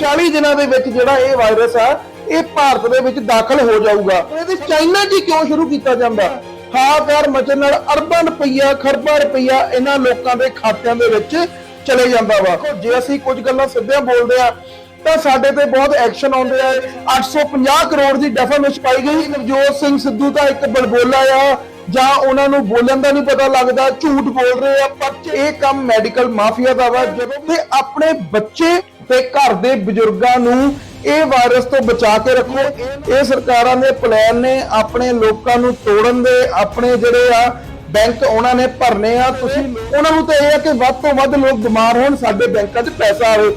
40 ਦਿਨਾਂ ਦੇ ਵਿੱਚ ਜਿਹੜਾ ਇਹ ਵਾਇਰਸ ਆ, ਇਹ ਭਾਰਤ ਦੇ ਵਿੱਚ ਦਾਖਲ ਹੋ ਜਾਊਗਾ। ਇਹਦੇ ਚਾਈਨਾ 'ਚ ਕਿਉਂ ਸ਼ੁਰੂ ਕੀਤਾ ਜਾਂਦਾ? ਹਾਕਾਰ ਮਚਣ ਨਾਲ ਅਰਬਾਂ ਰੁਪਈਆ, ਖਰਬਾਂ ਰੁਪਈਆ ਇਹਨਾਂ ਲੋਕਾਂ ਦੇ ਖਾਤਿਆਂ ਦੇ ਵਿੱਚ ਚਲੇ ਜਾਂਦਾ ਵਾ। ਜੇ ਅਸੀਂ ਕੁਝ ਗੱਲਾਂ ਸਿੱਧੀਆਂ ਬੋਲਦੇ ਆ ਤਾਂ ਸਾਡੇ ਤੇ ਬਹੁਤ ਐਕਸ਼ਨ ਆਉਂਦੇ ਆ। 850 ਕਰੋੜ ਦੀ ਡੈਫਾਮੇਸ਼ਨ ਪਾਈ ਗਈ। ਨਵਜੋਤ ਸਿੰਘ ਸਿੱਧੂ ਦਾ ਇੱਕ ਬਲਬੋਲਾ ਆ, ਜਾਂ ਉਹਨਾਂ ਨੂੰ ਬੋਲਣ ਦਾ ਨਹੀਂ ਪਤਾ ਲੱਗਦਾ, ਝੂਠ ਬੋਲ ਰਹੇ ਆ, ਪਰ ਇਹ ਕੰਮ ਮੈਡੀਕਲ ਮਾਫੀਆ ਦਾ ਵਾ। ਜਦੋਂ ਤੇ ਆਪਣੇ ਬੱਚੇ ਤੇ ਘਰ ਦੇ ਬਜ਼ੁਰਗਾਂ ਨੂੰ ਇਹ ਵਾਇਰਸ ਤੋਂ ਬਚਾ ਕੇ ਰੱਖੋ। ਇਹ- ਸਰਕਾਰਾਂ ਦੇ ਪਲਾਨ ਨੇ ਆਪਣੇ ਲੋਕਾਂ ਨੂੰ ਤੋੜਨ ਦੇ ਆਪਣੇ ਜਿਹੜੇ ਆ ਬੈਂਕ ਉਹਨਾਂ ਨੇ ਭਰਨੇ ਆ। ਤੁਸੀਂ ਉਹਨਾਂ ਨੂੰ ਤਾਂ ਇਹ ਆ ਕਿ ਵੱਧ ਤੋਂ ਵੱਧ ਲੋਕ ਬਿਮਾਰ ਹੋਣ, ਸਾਡੇ ਬੈਂਕਾਂ 'ਚ ਪੈਸਾ ਆਵੇ।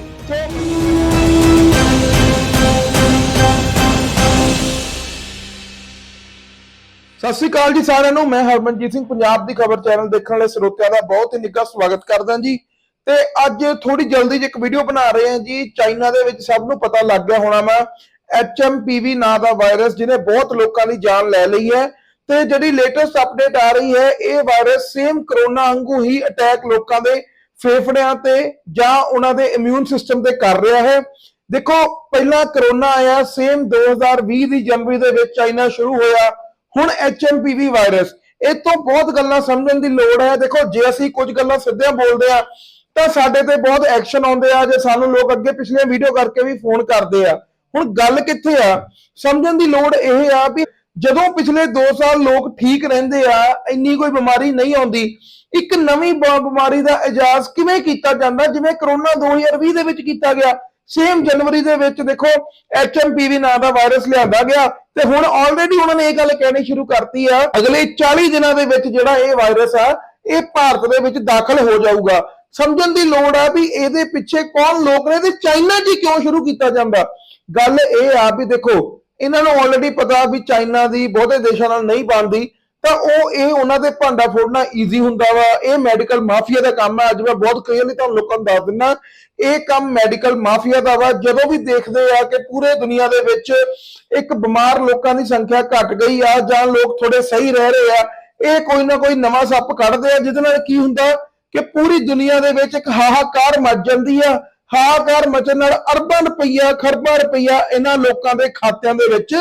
ਸਤਿ ਸ਼੍ਰੀ ਅਕਾਲ ਜੀ ਸਾਰਿਆਂ ਨੂੰ। ਮੈਂ ਹਰਮਨਜੀਤ ਸਿੰਘ, ਪੰਜਾਬ ਦੀ ਖਬਰ ਚੈਨਲ ਦੇਖਣ ਲਈ ਸਰੋਤਿਆਂ ਦਾ ਬਹੁਤ ਹੀ ਨਿੱਘਾ ਸਵਾਗਤ ਕਰਦਾ ਜੀ। ਤੇ ਅੱਜ ਥੋੜੀ ਜਲਦੀ ਜਿਹੀ ਇੱਕ ਵੀਡੀਓ ਬਣਾ ਰਹੇ ਹਾਂ ਜੀ। ਚਾਈਨਾ ਦੇ ਵਿੱਚ ਸਭ ਨੂੰ ਪਤਾ ਲੱਗ ਗਿਆ ਹੋਣਾ ਵਾ HMPV ਨਾਂ ਦਾ ਵਾਇਰਸ ਜਿਹਨੇ ਬਹੁਤ ਲੋਕਾਂ ਦੀ ਜਾਨ ਲੈ ਲਈ ਹੈ ਤੇ ਜਿਹੜੀ ਲੇਟੈਸਟ ਅਪਡੇਟ ਆ ਰਹੀ ਹੈ, ਇਹ ਵਾਇਰਸ ਸੇਮ ਕਰੋਨਾ ਵਾਂਗੂ ਹੀ ਅਟੈਕ ਲੋਕਾਂ ਦੇ ਫੇਫੜਿਆਂ ਤੇ ਜਾਂ ਉਹਨਾਂ ਦੇ ਇਮਿਊਨ ਸਿਸਟਮ ਤੇ ਕਰ ਰਿਹਾ ਹੈ। ਦੇਖੋ, ਪਹਿਲਾਂ ਕਰੋਨਾ ਆਇਆ ਸੇਮ 2020 ਦੀ ਜਨਵਰੀ ਦੇ ਵਿੱਚ ਚਾਈਨਾ ਸ਼ੁਰੂ ਹੋਇਆ, ਹੁਣ HMPV ਵਾਇਰਸ ਇਹ ਤੋਂ ਬਹੁਤ ਗੱਲਾਂ ਸਮਝਣ ਦੀ ਲੋੜ ਹੈ। ਦੇਖੋ, ਜੇ ਅਸੀਂ ਕੁਝ ਗੱਲਾਂ ਸਿੱਧੀਆਂ ਬੋਲਦੇ ਆ ਤਾਂ ਸਾਡੇ ਤੇ ਬਹੁਤ ਐਕਸ਼ਨ ਆਉਂਦੇ ਆ, ਜੇ ਸਾਨੂੰ ਲੋਕ ਅੱਗੇ ਪਿਛਲੀਆਂ ਵੀਡੀਓ ਕਰਕੇ ਵੀ ਫੋਨ ਕਰਦੇ ਆ। ਹੁਣ ਗੱਲ ਕਿੱਥੇ ਆ? ਸਮਝਣ ਦੀ ਲੋੜ ਇਹ ਆ ਵੀ ਜਦੋਂ ਪਿਛਲੇ 2 ਸਾਲ ਲੋਕ ਠੀਕ ਰਹਿੰਦੇ ਆ, ਇੰਨੀ ਕੋਈ ਬਿਮਾਰੀ ਨਹੀਂ ਆਉਂਦੀ, ਇੱਕ ਨਵੀਂ ਬ- ਬਿਮਾਰੀ ਦਾ ਇਜਾਜ਼ ਕਿਵੇਂ ਕੀਤਾ ਜਾਂਦਾ? ਜਿਵੇਂ ਕਰੋਨਾ 2020 ਦੇ ਵਿੱਚ ਕੀਤਾ ਗਿਆ ਸੇਮ ਜਨਵਰੀ ਦੇ ਵਿੱਚ ਦੇਖੋ HMPV ਨਾਂ ਦਾ ਵਾਇਰਸ ਲਿਆਂਦਾ ਗਿਆ ਤੇ ਹੁਣ ਆਲਰੇਡੀ ਉਹਨਾਂ ਨੇ ਇਹ ਗੱਲ ਕਹਿਣੀ ਸ਼ੁਰੂ ਕਰਤੀ ਆ, ਅਗਲੇ 40 ਦਿਨਾਂ ਦੇ ਵਿੱਚ ਜਿਹੜਾ ਇਹ ਵਾਇਰਸ ਆ, ਇਹ ਭਾਰਤ ਦੇ ਵਿੱਚ ਦਾਖਲ ਹੋ ਜਾਊਗਾ। ਸਮਝਣ ਦੀ ਲੋੜ ਆ ਵੀ ਇਹਦੇ ਪਿੱਛੇ ਕੌਣ ਲੋਕ ਨੇ ਤੇ ਚਾਈਨਾ 'ਚ ਹੀ ਕਿਉਂ ਸ਼ੁਰੂ ਕੀਤਾ ਜਾਂਦਾ? ਗੱਲ ਇਹ ਆ ਵੀ ਦੇਖੋ, ਇਹਨਾਂ ਨੂੰ ਆਲਰੇਡੀ ਪਤਾ ਵੀ ਚਾਈਨਾ ਦੀ ਬਹੁਤੇ ਦੇਸ਼ਾਂ ਨਾਲ ਨਹੀਂ ਬਣਦੀ, ਤਾਂ ਉਹ ਇਹ ਉਹਨਾਂ ਦੇ ਭਾਂਡਾ ਫੋੜਨਾ ਈਜ਼ੀ ਹੁੰਦਾ ਵਾ। ਇਹ ਮੈਡੀਕਲ ਮਾਫੀਆ ਦਾ ਕੰਮ ਹੈ ਅੱਜ ਮੈਂ ਬਹੁਤ ਕਲੀਅਰਲੀ ਤੁਹਾਨੂੰ ਲੋਕਾਂ ਨੂੰ ਦੱਸ ਦਿੰਦਾ ਇਹ ਕੰਮ ਮੈਡੀਕਲ ਮਾਫੀਆ ਦਾ ਵਾ। ਜਦੋਂ ਵੀ ਦੇਖਦੇ ਆ ਕਿ ਪੂਰੇ ਦੁਨੀਆ ਦੇ ਵਿੱਚ ਇੱਕ ਬਿਮਾਰ ਲੋਕਾਂ ਦੀ ਸੰਖਿਆ ਘਟ ਗਈ ਆ ਜਾਂ ਲੋਕ ਥੋੜੇ ਸਹੀ ਰਹਿ ਰਹੇ ਆ, ਇਹ ਕੋਈ ਨਾ ਕੋਈ ਨਵਾਂ ਸੱਪ ਕੱਢਦੇ ਆ, ਜਿਹਦੇ ਨਾਲ ਕੀ ਹੁੰਦਾ? ਕਿ ਪੂਰੀ ਦੁਨੀਆ ਦੇ ਵਿੱਚ ਇੱਕ ਹਾਹਾਕਾਰ ਮਚ ਜਾਂਦੀ ਆ। ਹਾਹਾਕਾਰ ਮਚਣ ਨਾਲ ਅਰਬਾਂ ਰੁਪਈਆ, ਖਰਬਾਂ ਰੁਪਈਆ ਇਹਨਾਂ ਲੋਕਾਂ ਦੇ ਖਾਤਿਆਂ ਦੇ ਵਿੱਚ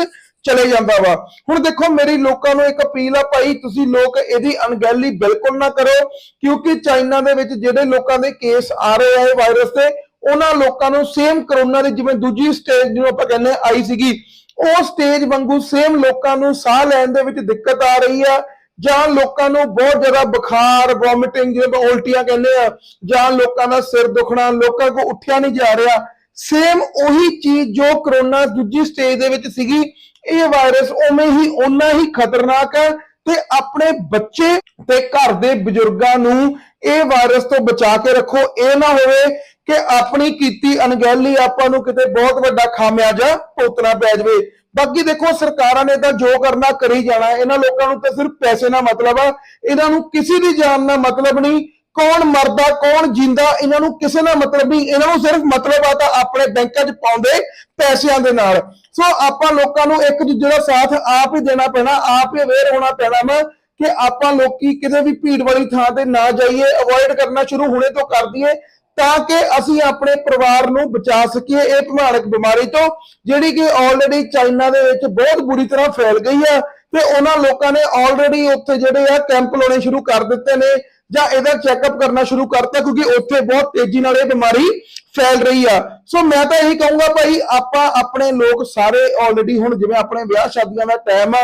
ਚਲੇ ਜਾਂਦਾ ਵਾ। ਹੁਣ ਦੇਖੋ, ਮੇਰੀ ਲੋਕਾਂ ਨੂੰ ਇੱਕ ਅਪੀਲ ਆ ਭਾਈ, ਤੁਸੀਂ ਲੋਕ ਇਹਦੀ ਅਣਗਹਿਲੀ ਬਿਲਕੁਲ ਨਾ ਕਰੋ, ਕਿਉਂਕਿ ਚਾਈਨਾ ਦੇ ਵਿੱਚ ਜਿਹੜੇ ਲੋਕਾਂ ਦੇ ਕੇਸ ਆ ਰਹੇ ਆ ਇਹ ਵਾਇਰਸ ਦੇ ਉਹਨਾਂ ਲੋਕਾਂ ਨੂੰ ਸੇਮ ਕਰੋਨਾ ਦੀ ਜਿਵੇਂ ਦੂਜੀ ਸਟੇਜ ਜਿਹਨੂੰ ਆਪਾਂ ਕਹਿੰਦੇ ਆਈ ਸੀਗੀ, ਉਹ ਸਟੇਜ ਵਾਂਗੂ ਸੇਮ ਲੋਕਾਂ ਨੂੰ ਸਾਹ ਲੈਣ ਦੇ ਵਿੱਚ ਦਿੱਕਤ ਆ ਰਹੀ ਆ। ਜਾਂ ਲੋਕਾਂ ਨੂੰ ਬਹੁਤ ਜ਼ਿਆਦਾ ਬੁਖਾਰ ਵੋਮਿਟਿੰਗ ਜਿਵੇਂ ਆਪਾਂ ਉਲਟੀਆਂ ਕਹਿੰਦੇ ਆ, ਜਾਂ ਲੋਕਾਂ ਦਾ ਸਿਰ ਦੁਖਣਾ, ਲੋਕਾਂ ਕੋ ਉੱਠਿਆ ਨਹੀਂ ਜਾ ਰਿਹਾ ਸੇਮ ਉਹੀ ਚੀਜ਼ ਜੋ ਕਰੋਨਾ ਦੂਜੀ ਸਟੇਜ ਦੇ ਵਿੱਚ ਸੀਗੀ, ਇਹ ਵਾਇਰਸ ਉਵੇਂ ਹੀ ਓਨਾ ਹੀ ਖਤਰਨਾਕ ਹੈ ਤੇ ਆਪਣੇ ਬੱਚੇ ਤੇ ਘਰ ਦੇ ਬਜ਼ੁਰਗਾਂ ਨੂੰ ਇਹ ਵਾਇਰਸ ਤੋਂ ਬਚਾ ਕੇ ਰੱਖੋ। ਇਹ ਨਾ ਹੋਵੇ ਕਿ ਆਪਣੀ ਕੀਤੀ ਅਣਗਹਿਲੀ ਆਪਾਂ ਨੂੰ ਕਿਤੇ ਬਹੁਤ ਵੱਡਾ ਖਾਮਿਆਜਾ ਭੁਗਤਣਾ ਪੈ ਜਾਵੇ। ਬਾਕੀ ਦੇਖੋ ਸਰਕਾਰਾਂ ਨੇ ਤਾਂ ਜੋ ਕਰਨਾ ਕਰੀ ਜਾਣਾ ਇਹਨਾਂ ਲੋਕਾਂ ਨੂੰ ਤਾਂ ਸਿਰਫ ਪੈਸੇ ਨਾਲ ਮਤਲਬ ਆ। ਇਹਨਾਂ ਨੂੰ ਕਿਸੇ ਦੀ ਜਾਨ ਨਾਲ ਮਤਲਬ ਨਹੀਂ। ਕੌਣ ਮਰਦਾ, ਕੌਣ ਜਿੰਦਾ, ਇਹਨਾਂ ਨੂੰ ਕਿਸੇ ਨਾਲ ਮਤਲਬ ਨਹੀਂ। ਇਹਨਾਂ ਨੂੰ ਸਿਰਫ ਮਤਲਬ ਆ ਤਾਂ ਆਪਣੇ ਬੈਂਕਾਂ 'ਚ ਪਾਉਂਦੇ ਪੈਸਿਆਂ ਦੇ ਨਾਲ। ਸੋ ਆਪਾਂ ਲੋਕਾਂ ਨੂੰ ਇੱਕ ਦੂਜੇ ਦਾ ਸਾਥ ਆਪ ਹੀ ਦੇਣਾ ਪੈਣਾ, ਆਪ ਹੀ ਅਵੇਅਰ ਹੋਣਾ ਪੈਣਾ ਵਾ ਕਿ ਆਪਾਂ ਲੋਕੀ ਕਿਤੇ ਵੀ ਭੀੜ ਵਾਲੀ ਥਾਂ ਤੇ ਨਾ ਜਾਈਏ। ਅਵੋਇਡ ਕਰਨਾ ਸ਼ੁਰੂ ਹੁਣੇ ਤੋਂ ਕਰ ਦਈਏ। ਤਾਂ ਕਿ ਅਸੀਂ ਆਪਣੇ ਪਰਿਵਾਰ ਨੂੰ ਬਚਾ ਸਕੀਏ ਇਹ ਭਿਆਨਕ ਬਿਮਾਰੀ ਤੋਂ, ਜਿਹੜੀ ਕਿ ਆਲਰੇਡੀ ਚਾਈਨਾ ਦੇ ਵਿੱਚ ਬਹੁਤ ਬੁਰੀ ਤਰ੍ਹਾਂ ਫੈਲ ਗਈ ਆ ਤੇ ਉਹਨਾਂ ਲੋਕਾਂ ਨੇ ਆਲਰੇਡੀ ਉੱਥੇ ਜਿਹੜੇ ਆ ਕੈਂਪ ਲਾਉਣੇ ਸ਼ੁਰੂ ਕਰ ਦਿੱਤੇ ਨੇ ਜਾਂ ਇਹਦਾ ਚੈੱਕਅਪ ਕਰਨਾ ਸ਼ੁਰੂ ਕਰਤਾ ਕਿਉਂਕਿ ਉੱਥੇ ਬਹੁਤ ਤੇਜ਼ੀ ਨਾਲ ਇਹ ਬਿਮਾਰੀ ਫੈਲ ਰਹੀ ਆ। ਸੋ ਮੈਂ ਤਾਂ ਇਹੀ ਕਹੂੰਗਾ ਭਾਈ, ਆਪਾਂ ਆਪਣੇ ਲੋਕ ਸਾਰੇ ਆਲਰੇਡੀ ਹੁਣ ਜਿਵੇਂ ਆਪਣੇ ਵਿਆਹ ਸ਼ਾਦੀਆਂ ਦਾ ਟਾਈਮ ਆ,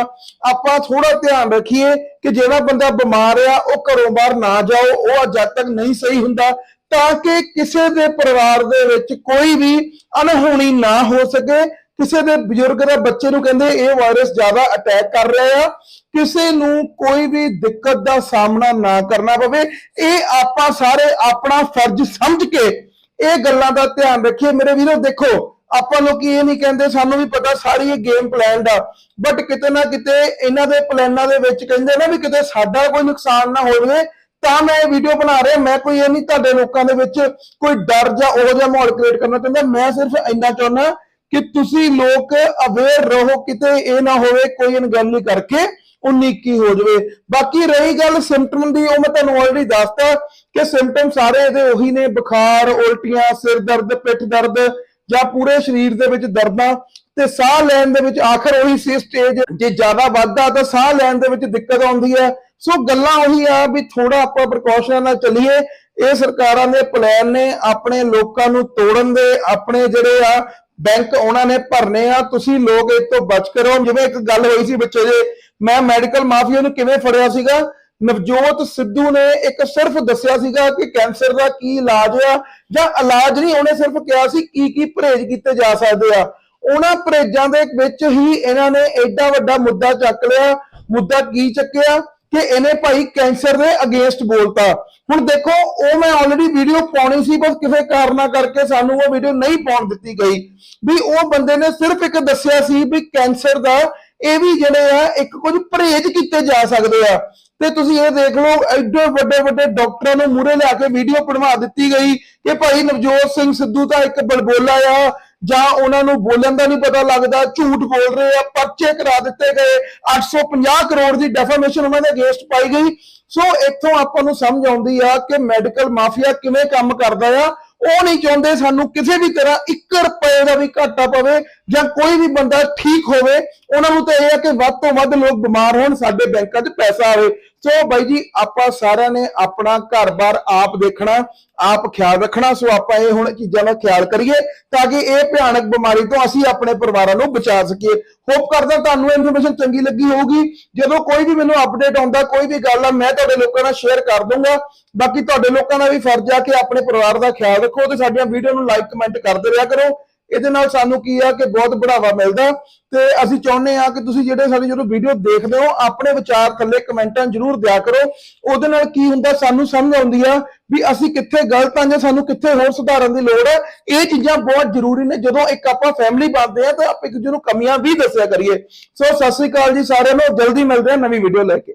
ਆਪਾਂ ਥੋੜਾ ਧਿਆਨ ਰੱਖੀਏ ਕਿ ਜਿਹੜਾ ਬੰਦਾ ਬਿਮਾਰ ਆ, ਉਹ ਘਰੋਂ ਬਾਹਰ ਨਾ ਜਾਓ, ਉਹ ਜਦ ਤੱਕ ਨਹੀਂ ਸਹੀ ਹੁੰਦਾ। ਤਾਂ ਕਿ ਕਿਸੇ ਦੇ ਪਰਿਵਾਰ ਦੇ ਵਿੱਚ ਕੋਈ ਵੀ ਅਣਹੋਣੀ ਨਾ ਹੋ ਸਕੇ। ਕਿਸੇ ਦੇ ਬਜ਼ੁਰਗ ਦਾ ਬੱਚੇ ਨੂੰ ਕਹਿੰਦੇ ਇਹ ਵਾਇਰਸ ਜ਼ਿਆਦਾ ਅਟੈਕ ਕਰ ਰਿਹਾ ਆ। ਕਿਸੇ ਨੂੰ ਕੋਈ ਵੀ ਦਿੱਕਤ ਦਾ ਸਾਹਮਣਾ ਨਾ ਕਰਨਾ ਪਵੇ। ਇਹ ਆਪਾਂ ਸਾਰੇ ਆਪਣਾ ਫਰਜ਼ ਸਮਝ ਕੇ ਇਹ ਗੱਲਾਂ ਦਾ ਧਿਆਨ ਰੱਖੀਏ। ਮੇਰੇ ਵੀਰੋ, ਦੇਖੋ, ਆਪਾਂ ਲੋਕ ਇਹ ਨਹੀਂ ਕਹਿੰਦੇ, ਸਾਨੂੰ ਵੀ ਪਤਾ ਸਾਰੀ ਇਹ ਗੇਮ ਪਲਾਨਡ ਦਾ ਬਟ ਕਿਤੇ ਨਾ ਕਿਤੇ ਇਹਨਾਂ ਦੇ ਪਲਾਨਾਂ ਦੇ ਵਿੱਚ ਕਹਿੰਦੇ ਨਾ ਵੀ ਕਿਤੇ ਸਾਡਾ ਕੋਈ ਨੁਕਸਾਨ ਨਾ ਹੋਵੇ। ਤਾਂ ਮੈਂ ਇਹ ਵੀਡੀਓ ਬਣਾ ਰਿਹਾ, ਮੈਂ ਕੋਈ ਇਹ ਨਹੀਂ ਤੁਹਾਡੇ ਲੋਕਾਂ ਦੇ ਵਿੱਚ ਕੋਈ ਡਰ ਜਾਂ ਉਹ ਜਿਹਾ ਮਾਹੌਲ ਕ੍ਰੀਏਟ ਕਰਨਾ ਚਾਹੁੰਦਾ। ਮੈਂ ਸਿਰਫ ਇੰਨਾ ਚਾਹੁੰਦਾ ਕਿ ਤੁਸੀਂ ਲੋਕ ਅਵੇਅਰ ਰਹੋ, ਕਿਤੇ ਇਹ ਨਾ ਹੋਵੇ, ਕੋਈ ਅਣਗਹਿਲੀ ਕਰਕੇ 19 ਕੀ ਹੋ ਜਾਵੇ। ਬਾਕੀ ਰਹੀ ਗੱਲ ਸਿੰਪਟਮ ਦੀ, ਉਹ ਮੈਂ ਤੁਹਾਨੂੰ ਆਲਰੇਡੀ ਦੱਸਤਾ ਕਿ ਸਿੰਪਟਮ ਸਾਰੇ ਇਹਦੇ ਉਹੀ ਨੇ, ਬੁਖਾਰ, ਉਲਟੀਆਂ, ਸਿਰ ਦਰਦ, ਪਿੱਠ ਦਰਦ ਜਾਂ ਪੂਰੇ ਸਰੀਰ ਦੇ ਵਿੱਚ ਦਰਦਾਂ। ਤੇ ਸਾਹ ਲੈਣ ਦੇ ਵਿੱਚ ਆਖਰ ਉਹੀ ਸੀ ਸਟੇਜ ਜੇ ਜ਼ਿਆਦਾ ਵੱਧਦਾ ਤਾਂ ਸਾਹ ਲੈਣ ਦੇ ਵਿੱਚ ਦਿੱਕਤ ਆਉਂਦੀ ਹੈ। ਸੋ ਗੱਲਾਂ ਉਹੀ ਆ ਵੀ ਥੋੜਾ ਆਪਾਂ ਪ੍ਰੀਕਾਸ਼ਨ ਨਾਲ ਚੱਲੀਏ। ਇਹ ਸਰਕਾਰਾਂ ਦੇ ਪਲਾਨ ਨੇ, ਆਪਣੇ ਲੋਕਾਂ ਨੂੰ ਤੋੜਨ ਦੇ, ਆਪਣੇ ਜਿਹੜੇ ਆ ਬੈਂਕ ਉਹਨਾਂ ਨੇ ਭਰਨੇ ਆ। ਤੁਸੀਂ ਲੋਕ ਇਸ ਤੋਂ ਬਚ ਕਰੋ ਜਿਵੇਂ ਇੱਕ ਗੱਲ ਹੋਈ ਸੀ ਬੱਚੇ ਦੇ ਮੈਂ ਮੈਡੀਕਲ ਮਾਫੀਆ ਨੂੰ ਕਿਵੇਂ ਫੜਿਆ ਸੀਗਾ? ਨਵਜੋਤ ਸਿੱਧੂ ਨੇ ਇੱਕ ਸਿਰਫ ਦੱਸਿਆ ਸੀਗਾ ਕਿ ਕੈਂਸਰ ਦਾ ਕੀ ਇਲਾਜ ਆ, ਜਾਂ ਇਲਾਜ ਨਹੀਂ, ਉਹਨੇ ਸਿਰਫ ਕਿਹਾ ਸੀ ਕੀ ਕੀ ਪਰਹੇਜ਼ ਕੀਤੇ ਜਾ ਸਕਦੇ ਆ। ਉਹਨਾਂ ਪਰਹੇਜ਼ਾਂ ਦੇ ਵਿੱਚ ਹੀ ਇਹਨਾਂ ਨੇ ਐਡਾ ਵੱਡਾ ਮੁੱਦਾ ਚੱਕ ਲਿਆ। ਮੁੱਦਾ ਕੀ ਚੱਕਿਆ? ਕਿ ਇਹਨੇ ਭਾਈ ਕੈਂਸਰ ਦੇ ਅਗੇਂਸਟ ਬੋਲਤਾ। ਹੁਣ ਦੇਖੋ, ਉਹ ਮੈਂ ਆਲਰੇਡੀ ਵੀਡੀਓ ਪਾਉਣੀ ਸੀ, ਬਸ ਕਿਸੇ ਕਾਰਨਾ ਕਰਕੇ ਸਾਨੂੰ ਉਹ ਵੀਡੀਓ ਨਹੀਂ ਪਾਉਣ ਦਿੱਤੀ ਗਈ। ਵੀ ਉਹ ਬੰਦੇ ਨੇ ਸਿਰਫ ਇੱਕ ਦੱਸਿਆ ਸੀ ਵੀ ਕੈਂਸਰ ਦਾ ਇਹ ਵੀ ਜਿਹੜੇ ਆ, ਇੱਕ ਕੁਝ ਪਰਹੇਜ਼ ਕੀਤੇ ਜਾ ਸਕਦੇ ਆ। ਤੇ ਤੁਸੀਂ ਇਹ ਦੇਖ ਲਓ, ਐਡੇ ਵੱਡੇ ਵੱਡੇ ਡਾਕਟਰਾਂ ਨੂੰ ਮੂਹਰੇ ਲਿਆ ਕੇ ਵੀਡੀਓ ਬਣਵਾ ਦਿੱਤੀ ਗਈ ਕਿ ਭਾਈ ਨਵਜੋਤ ਸਿੰਘ ਸਿੱਧੂ ਦਾ ਇੱਕ ਬਲਬੋਲਾ ਆ ਜਾਂ ਉਹਨਾਂ ਨੂੰ ਬੋਲਣ ਦਾ ਨਹੀਂ ਪਤਾ ਲੱਗਦਾ, ਝੂਠ ਬੋਲ ਰਹੇ ਆ, ਪਰਚੇ ਕਰਾ ਦਿੱਤੇ ਗਏ 850 ਕਰੋੜ ਦੀ ਡੈਫਾਮੇਸ਼ਨ ਉਹਨਾਂ ਦੇ ਅਗੇਂਸਟ ਪਾਈ ਗਈ। ਸੋ ਇੱਥੋਂ ਆਪਾਂ ਨੂੰ ਸਮਝ ਆਉਂਦੀ ਆ ਕਿ ਮੈਡੀਕਲ ਮਾਫੀਆ ਕਿਵੇਂ ਕੰਮ ਕਰਦਾ ਆ। ਉਹ ਨਹੀਂ ਚਾਹੁੰਦੇ ਸਾਨੂੰ ਕਿਸੇ ਵੀ ਤਰ੍ਹਾਂ 1 ਰੁਪਏ ਦਾ ਵੀ ਘਾਟਾ ਪਵੇ ਜਾਂ ਕੋਈ ਵੀ ਬੰਦਾ ਠੀਕ ਹੋਵੇ। ਉਹਨਾਂ ਨੂੰ ਤਾਂ ਇਹ ਆ ਕਿ ਵੱਧ ਤੋਂ ਵੱਧ ਲੋਕ ਬਿਮਾਰ ਹੋਣ, ਸਾਡੇ ਬੈਂਕਾਂ 'ਚ ਪੈਸਾ ਆਵੇ। ਸੋ ਬਾਈ ਜੀ, ਆਪਾਂ ਸਾਰਿਆਂ ਨੇ ਆਪਣਾ ਘਰ-ਬਾਰ ਆਪ ਦੇਖਣਾ, ਆਪ ਖਿਆਲ ਰੱਖਣਾ। ਸੋ ਆਪਾਂ ਇਹ ਹੁਣ ਚੀਜ਼ਾਂ ਦਾ ਖਿਆਲ ਕਰੀਏ ਤਾਂ ਕਿ ਇਹ ਭਿਆਨਕ ਬਿਮਾਰੀ ਤੋਂ ਅਸੀਂ ਆਪਣੇ ਪਰਿਵਾਰਾਂ ਨੂੰ ਬਚਾ ਸਕੀਏ। ਹੋਪ ਕਰਦਾ ਤੁਹਾਨੂੰ ਇਹ ਇਨਫੋਰਮੇਸ਼ਨ ਚੰਗੀ ਲੱਗੀ ਹੋਊਗੀ। ਜਦੋਂ ਕੋਈ ਵੀ ਮੈਨੂੰ ਅਪਡੇਟ ਆਉਂਦਾ, ਕੋਈ ਵੀ ਗੱਲ ਆ, ਮੈਂ ਤੁਹਾਡੇ ਲੋਕਾਂ ਨਾਲ ਸ਼ੇਅਰ ਕਰ ਦੂੰਗਾ। ਬਾਕੀ ਤੁਹਾਡੇ ਲੋਕਾਂ ਦਾ ਵੀ ਫਰਜ਼ ਆ ਕਿ ਆਪਣੇ ਪਰਿਵਾਰ ਦਾ ਖਿਆਲ ਰੱਖੋ ਤੇ ਸਾਡੀਆਂ ਵੀਡੀਓ ਨੂੰ ਲਾਈਕ ਕਮੈਂਟ ਕਰਦੇ ਰਿਹਾ ਕਰੋ। ਇਹਦੇ ਨਾਲ ਸਾਨੂੰ ਕੀ ਆ ਕਿ ਬਹੁਤ ਬੜਾਵਾ ਮਿਲਦਾ ਤੇ ਅਸੀਂ ਚਾਹੁੰਦੇ ਆ ਕਿ ਤੁਸੀਂ ਜਿਹੜੇ ਸਾਡੀ ਜਦੋਂ ਵੀਡੀਓ ਦੇਖਦੇ ਹੋ, ਆਪਣੇ ਵਿਚਾਰ ਥੱਲੇ ਕਮੈਂਟਾਂ ਜ਼ਰੂਰ ਦਿਆ ਕਰੋ। ਉਹਦੇ ਨਾਲ ਕੀ ਹੁੰਦਾ, ਸਾਨੂੰ ਸਮਝ ਆਉਂਦੀ ਆ ਵੀ ਅਸੀਂ ਕਿੱਥੇ ਗਲਤ ਆਂ ਜਾਂ ਸਾਨੂੰ ਕਿੱਥੇ ਹੋਰ ਸੁਧਾਰਨ ਦੀ ਲੋੜ ਹੈ। ਇਹ ਚੀਜ਼ਾਂ ਬਹੁਤ ਜ਼ਰੂਰੀ ਨੇ। ਜਦੋਂ ਇੱਕ ਆਪਾਂ ਫੈਮਿਲੀ ਬਣਦੇ ਆ ਤਾਂ ਆਪਾਂ ਇੱਕ ਦੂਜੇ ਨੂੰ ਕਮੀਆਂ ਵੀ ਦੱਸਿਆ ਕਰੀਏ। ਸੋ ਸਤਿ ਸ੍ਰੀ ਅਕਾਲ ਜੀ ਸਾਰਿਆਂ ਨੂੰ। ਜਲਦੀ ਮਿਲਦੇ ਆ ਨਵੀਂ ਵੀਡੀਓ ਲੈ ਕੇ।